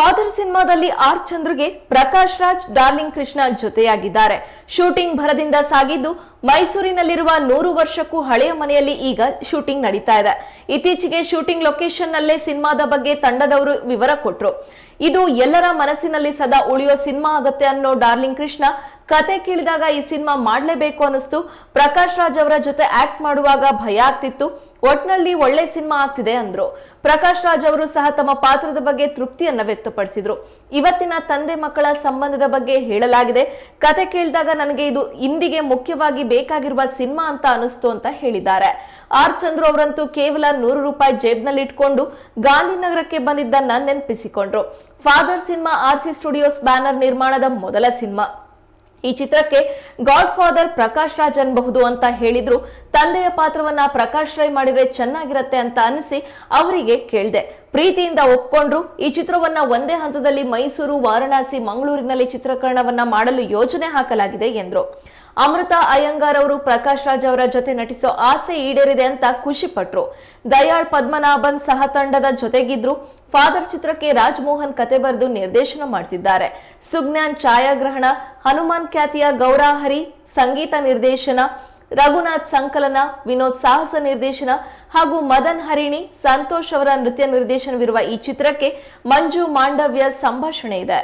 Father ಸಿನಿಮಾದಲ್ಲಿ R ಚಂದ್ರಗೆ Prakash Raj, darling Krishna ಜೊತೆಯಾಗಿದ್ದಾರೆ. ಶೂಟಿಂಗ್ ಭರದಿಂದ ಸಾಗಿದ್ದು, ಮೈಸೂರಿನಲ್ಲಿರುವ ನೂರು ವರ್ಷಕ್ಕೂ ಹಳೆಯ ಮನೆಯಲ್ಲಿ ಈಗ ಶೂಟಿಂಗ್ ನಡೀತಾ ಇದೆ. ಇತ್ತೀಚೆಗೆ ಶೂಟಿಂಗ್ ಲೊಕೇಶನ್ ನಲ್ಲೇ ಸಿನಿಮಾದ ಬಗ್ಗೆ ತಂಡದವರು ವಿವರ ಕೊಟ್ರು. ಇದು ಎಲ್ಲರ ಮನಸ್ಸಿನಲ್ಲಿ ಸದಾ ಉಳಿಯೋ ಸಿನಿಮಾ ಆಗತ್ತೆ ಅನ್ನೋ ಡಾರ್ಲಿಂಗ್ ಕೃಷ್ಣ ಕತೆ ಕೇಳಿದಾಗ ಈ ಸಿನಿಮಾ ಮಾಡ್ಲೇಬೇಕು ಅನಿಸ್ತು ಪ್ರಕಾಶ್ ರಾಜ್ ಅವರ ಜೊತೆ ಆಕ್ಟ್ ಮಾಡುವಾಗ ಭಯ ಆಗ್ತಿತ್ತು. ಒಟ್ನಲ್ಲಿ ಒಳ್ಳೆ ಸಿನಿಮಾ ಆಗ್ತಿದೆ ಅಂದ್ರು. ಪ್ರಕಾಶ್ ರಾಜ್ ಅವರು ಸಹ ತಮ್ಮ ಪಾತ್ರದ ಬಗ್ಗೆ ತೃಪ್ತಿಯನ್ನ ವ್ಯಕ್ತಪಡಿಸಿದ್ರು. ಇವತ್ತಿನ ತಂದೆ ಮಕ್ಕಳ ಸಂಬಂಧದ ಬಗ್ಗೆ ಹೇಳಲಾಗಿದೆ. ಕತೆ ಕೇಳಿದಾಗ ನನಗೆ ಇದು ಇಂದಿಗೆ ಮುಖ್ಯವಾಗಿ ಬೇಕಾಗಿರುವ ಸಿನಿಮಾ ಅಂತ ಅನಿಸ್ತು ಅಂತ ಹೇಳಿದ್ದಾರೆ. ಆರ್ ಚಂದ್ರು ಅವರಂತೂ ಕೇವಲ ನೂರು ರೂಪಾಯಿ ಜೇಬ್ನಲ್ಲಿ ಇಟ್ಕೊಂಡು ಗಾಂಧಿನಗರಕ್ಕೆ ಬಂದಿದ್ದನ್ನ ನೆನಪಿಸಿಕೊಂಡ್ರು. Father cinema R C studios banner ನಿರ್ಮಾಣದ ಮೊದಲ ಸಿನಿಮಾ. ಈ ಚಿತ್ರಕ್ಕೆ ಗಾಡ್ ಫಾದರ್ ಪ್ರಕಾಶ್ ರಾಜ್ ಅನ್ಬಹುದು ಅಂತ ಹೇಳಿದ್ರು. ತಂದೆಯ ಪಾತ್ರವನ್ನ ಪ್ರಕಾಶ್ ರೈ ಮಾಡಿದ್ರೆ ಚೆನ್ನಾಗಿರತ್ತೆ ಅಂತ ಅನಿಸಿ ಅವರಿಗೆ ಕೇಳ್ದೆ. ಪ್ರೀತಿಯಿಂದ ಒಪ್ಕೊಂಡ್ರು. ಈ ಚಿತ್ರವನ್ನ ಒಂದೇ ಹಂತದಲ್ಲಿ ಮೈಸೂರು, ವಾರಣಾಸಿ, ಮಂಗಳೂರಿನಲ್ಲಿ ಚಿತ್ರೀಕರಣವನ್ನ ಮಾಡಲು ಯೋಜನೆ ಹಾಕಲಾಗಿದೆ ಎಂದರು. ಅಮೃತ ಅಯ್ಯಂಗಾರ್ ಅವರು ಪ್ರಕಾಶ್ ರಾಜ್ ಅವರ ಜೊತೆ ನಟಿಸೋ ಆಸೆ ಈಡೇರಿದೆ ಅಂತ ಖುಷಿ ಪಟ್ರು. ದಯಾಳ್ ಪದ್ಮನಾಭನ್ ಸಹ ತಂಡದ ಜೊತೆಗಿದ್ರು. ಫಾದರ್ ಚಿತ್ರಕ್ಕೆ ರಾಜ್ಮೋಹನ್ ಕತೆ ಬರೆದು ನಿರ್ದೇಶನ ಮಾಡ್ತಿದ್ದಾರೆ. ಸುಜ್ಞಾನ್ ಛಾಯಾಗ್ರಹಣ, ಹನುಮಾನ್ ಖ್ಯಾತಿಯ ಗೌರಾಹರಿ, ಸಂಗೀತ ನಿರ್ದೇಶನ ರಘುನಾಥ್ ಸಂಕಲನ, ವಿನೋದ್ ಸಾಹಸ ನಿರ್ದೇಶನ ಹಾಗೂ ಮದನ್ ಹರಿಣಿ, ಸಂತೋಷ್ ಅವರ ನೃತ್ಯ ನಿರ್ದೇಶನವಿರುವ ಈ ಚಿತ್ರಕ್ಕೆ ಮಂಜು ಮಾಂಡವ್ಯ ಸಂಭಾಷಣೆ ಇದೆ.